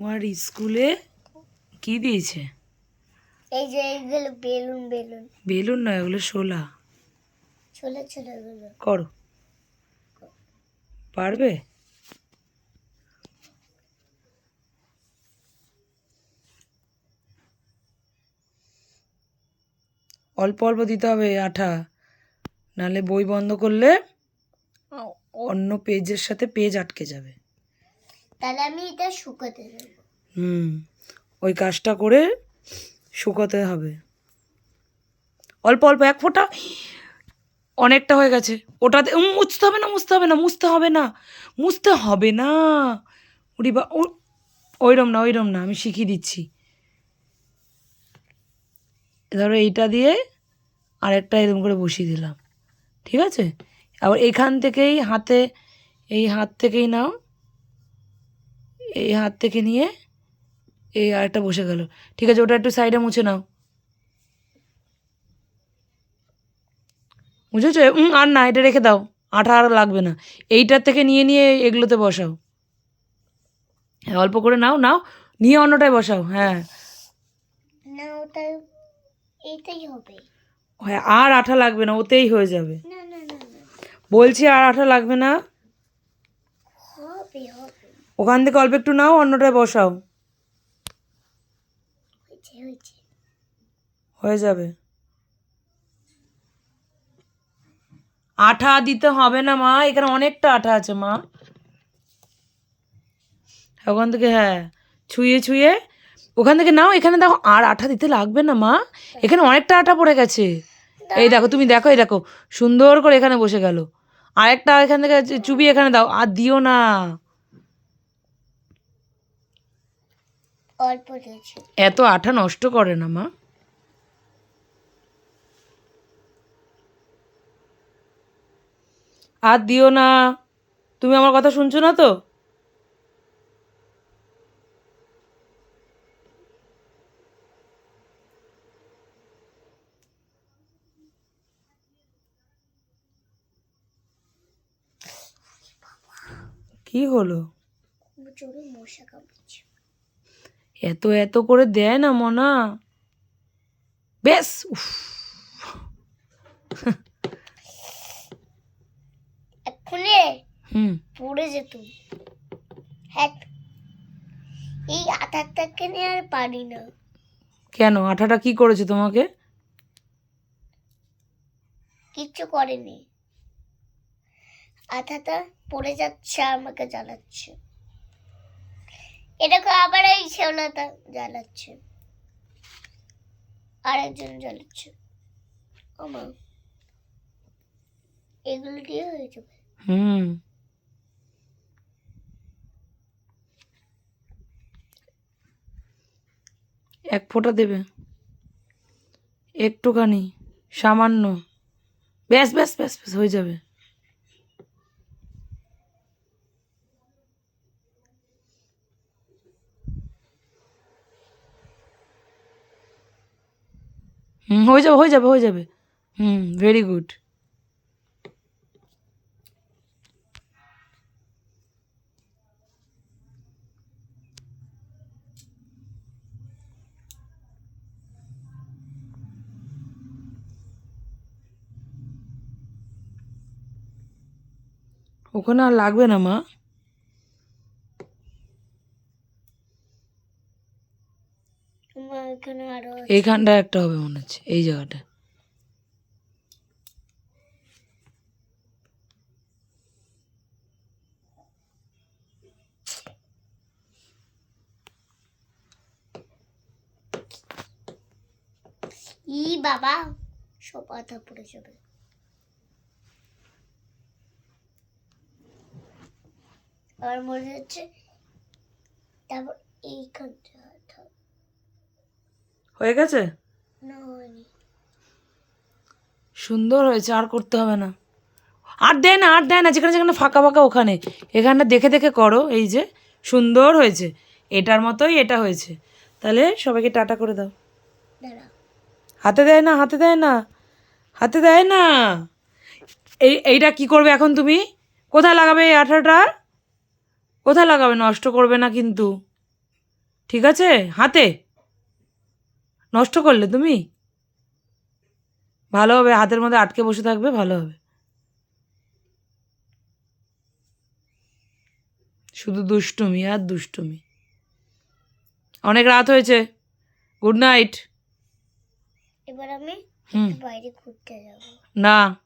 তোমার স্কুলে কি দিয়েছে? এই যে এইগুলো বেলুন বেলুন। বেলুন নয় ওগুলো শোলা ছোলা। ছোলা গুলো করো। পারবে? অল্প অল্প দিতে হবে আঠা। নালে বই বন্ধ করলে অন্য পেজের সাথে পেজ আটকে যাবে। তাহলে আমি এটা শুকাতে দেবো। হুম, ওই কাজটা করে শুকাতে হবে। অল্প অল্প, এক ফোঁটা। অনেকটা হয়ে গেছে। ওটাতে মুছতে হবে না, মুছতে হবে না, মুছতে হবে না। মুছতে হবে না। উড়ি বা ওইরম না ওইরম না, আমি শিখিয়ে দিচ্ছি। ধরো এইটা দিয়ে আরেকটা এরকম করে বসিয়ে দিলাম। ঠিক আছে? আবার এখান থেকেই হাতে এই হাত থেকেই নাও। এই হাত থেকে নিয়ে এই আরেকটা বসে গেল। ঠিক আছে ওটা একটু সাইডে মুছে নাও। বুঝেছ? আর না এটা রেখে দাও। আঠা আর লাগবে না। এইটার থেকে নিয়ে নিয়ে এগুলোতে বসাও। হ্যাঁ অল্প করে নাও নাও। নিয়ে অন্যটায় বসাও হ্যাঁ। না ওটা এইটাই হবে। হ্যাঁ আর আঠা লাগবে না ওতেই হয়ে যাবে। বলছি আর আঠা লাগবে না। ওখান থেকে অল্প একটু নাও, অন্যটায় বসাও। হয়ে যাবে। আঠা দিতে হবে না মা, এখানে অনেকটা আঠা আছে মা। ওখান থেকে হ্যাঁ ছুঁয়ে ছুঁয়ে। ওখান থেকে নাও, এখানে দেখো আর আঠা দিতে লাগবে না মা। এখানে অনেকটা আঠা পড়ে গেছে। এই দেখো, তুমি দেখো, এই দেখো, সুন্দর করে এখানে বসে গেল। আরেকটা এখান থেকে চুবি এখানে দাও, আর দিও না। অল্প দিয়েছি। এত আঠা নষ্ট করে না মা। আর দিও না। তুমি আমার কথা শুনছো না তো? কি হলো? জোরে মশা কামড়েছে এত এত করে দেয় না মনা। বেশ উফ। এক্ষুনি হুম। পড়ে যেত। হ্যাঁ। এই আঠারটাকে নিয়ে আর পারি না। কেন? আঠাটা কি করেছে তোমাকে? কিচ্ছু করেনি। আঠাটা পড়ে যাচ্ছে আমাকে জ্বালাচ্ছে এটাকে আবার এই শেওলাটা জ্বালাচ্ছে। আরেকজন জ্বালাচ্ছে। আমার এগুলো দিয়ে হয়ে যাবে। হুম। এক ফোঁটা দেবে। একটুখানি, সামান্য। ব্যাস ব্যাস ব্যাস ব্যাস, হয়ে যাবে। হুম, হয়ে যাবে হয়ে যাবে হয়ে যাবে। হুম ভেরি গুড ওখানে আর লাগবে না, মা আমার এখানে আরও এইখানটা একটা হবে মনে হচ্ছে, এই জায়গাটা। ই বাবা, সব আঠা পড়ে যাবে। আর মনে হচ্ছে তারপর এইখানটা হয়ে গেছে? সুন্দর হয়েছে আর করতে হবে না। আর দেয় না আর দেয় না যেখানে যেখানে ফাঁকা ফাঁকা ওখানে। এখানটা দেখে দেখে করো এই যে সুন্দর হয়েছে। এটার মতোই এটা হয়েছে। তাহলে সবাইকে টাটা করে দাও। হাতে দেয় না হাতে দেয় না হাতে দেয় না। এই এইটা কি করবে এখন তুমি? কোথায় লাগাবে এই আঠাটা কোথায় লাগাবে? নষ্ট করবে না কিন্তু। ঠিক আছে? হাতে। নষ্ট করলে তুমি? ভালো হবে হাতের মধ্যে আটকে বসে থাকবে ভালো হবে। শুধু দুষ্টুমি আর দুষ্টুমি। অনেক রাত হয়েছে। Good night. এবার আমি হুম। বাইরে ঘুরতে যাব। না।